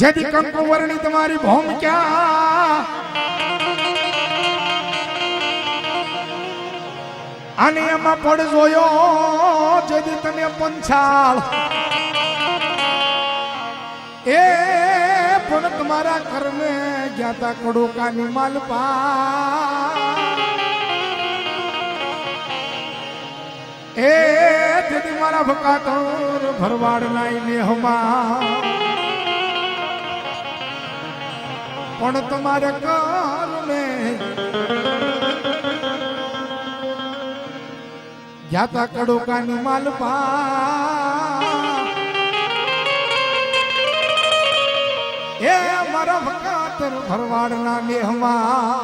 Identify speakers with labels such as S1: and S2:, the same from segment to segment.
S1: જેથી કંકુ વર્ણી તમારી ભૌમ ક્યાં? અને એમાં પડ જોયો, જેથી તમે પંછાળ. એ પણ તમારા કર્મે ગયા તા કડોકાની માલપા એ તેથી મારા ભકાતર ભરવાડ નાઈ મેહમાં પણ તમારે કારણે ગયા તા કડોકાની માલપા એ મારા ભકાતર ભરવાડના મેહમાં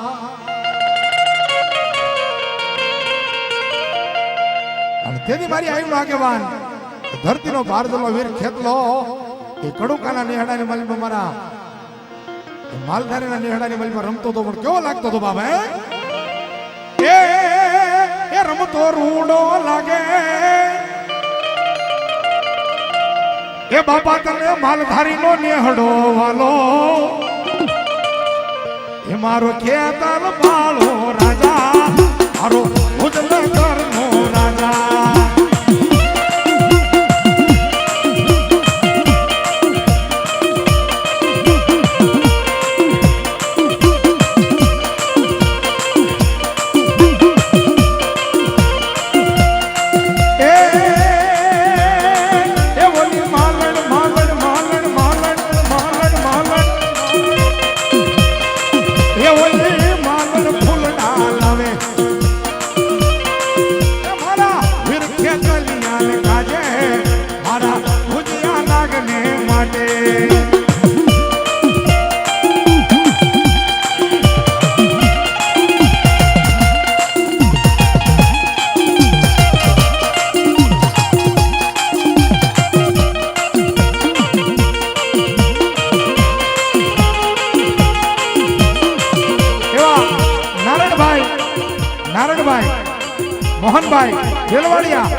S1: અને તેથી મારી આવ્યું આગેવાન ધરતીનો ભારતનો વીર ખેતલો. એ કડુકાના નેહડાની મલમાં મારા માલધારીના નેહડાની મલમાં રમતો હતો પણ કેવો લાગતો હતો બાબા? એ રમતો રૂડો લાગે. એ બાપા તને માલધારીનો નેહડો વાલો. એ મારો ખેતર બાળો રાજા. મારો ઉજલ મોહનભાઈ દેલવાડિયા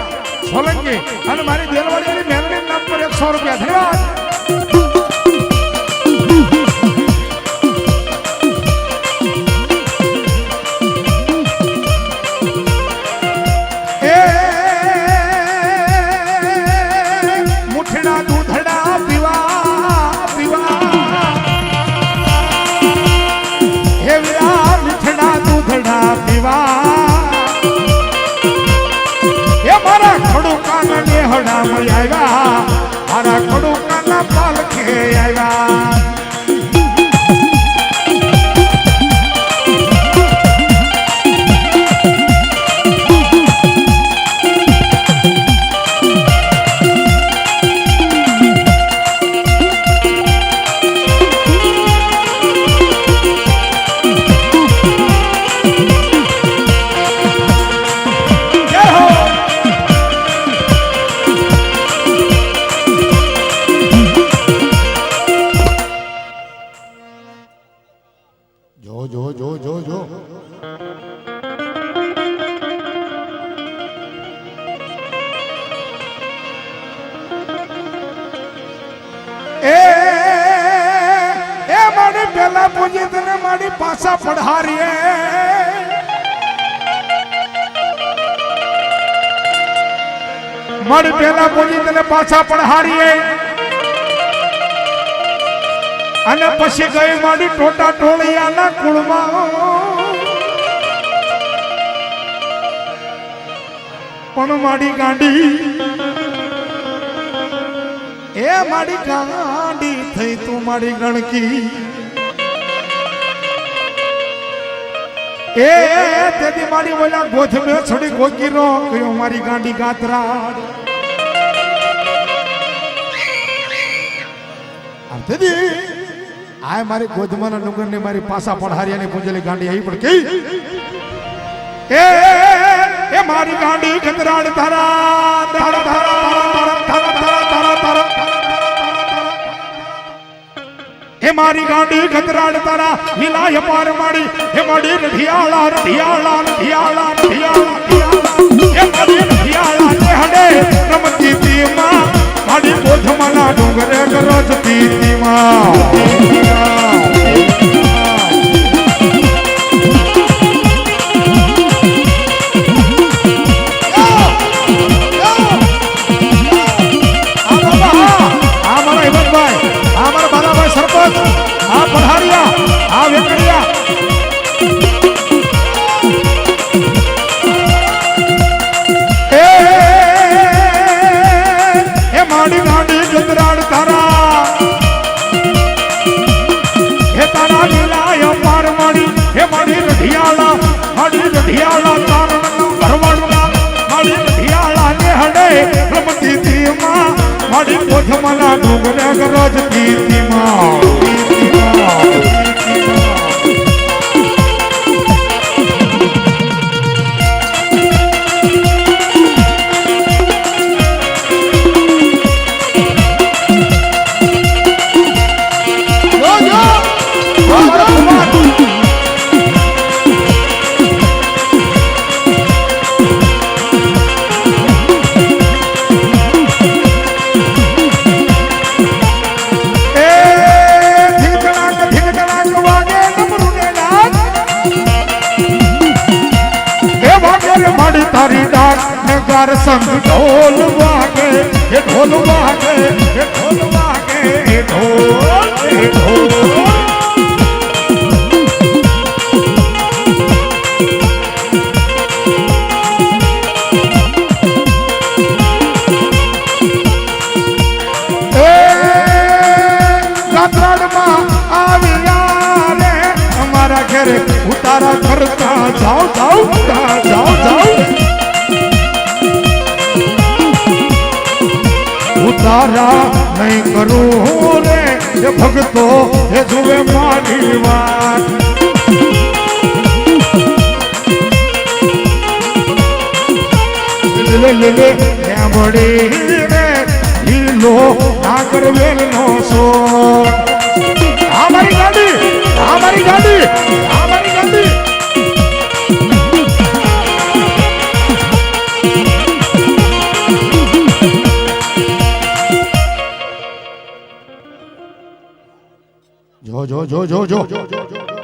S1: સોલંકી અને મારી દેલવાડિયાની મેલડી નામ પર એકસો રૂપિયા ધન્યવાદ નેહડામાં આવ્યા. મારા ખડુકાના પાલખે આવ્યા. જો જો જો જો જો. એ એ મારી પેલા પૂજી તને મારી પાછા પઢારીએ. મારી પેલા પૂજી તને પાછા પઢારીએ. અને પછી ગઈ મારી ટોટા ટોળિયાના કુળમાં. પણ મારી ગાંડી, એ મારી ગાંડી થઈ તું મારી ગણકી. એ તેથી મારી ઓલા ગોથ છોડી ગોકી રો કયો મારી ગાંડી ગાતરા તેથી આ મારી ગોધમાના નુગરની મારી પાસા પઢારિયાની પૂંજેલી ગાંડી આવી પણ કઈ એ મારી ગાંડી ગંદરાડ ધરા ધરા ધરા તારા તારા તારા તારા હે મારી ગાંડી ગંદરાડ તારા લીલાય પાર માડી હે મારી રઢિયાળા રઢિયાળા રઢિયાળા રઢિયાળા હે મારી રઢિયાળા ને હડે રમતી તી માં મારી બોધમાના ડુંગરે ગરજતી તી માં પોથમાના ડુંગરે ગરજતી હતી ને ગાર સંગ ઢોલ વાગે એ ઢોલ વાગે એ ઢોલ વાગે એ ઢોલ એ ઢોલ એ ગાત્રાડમાં આવ્યા રે અમારા ઉતારા નહીં કરું રે. એ ભગતો એ જુએ મારી વાત. લે લે લે વળી આ મારી ગાડી, આ મારી ગાડી જો જો જો જો જો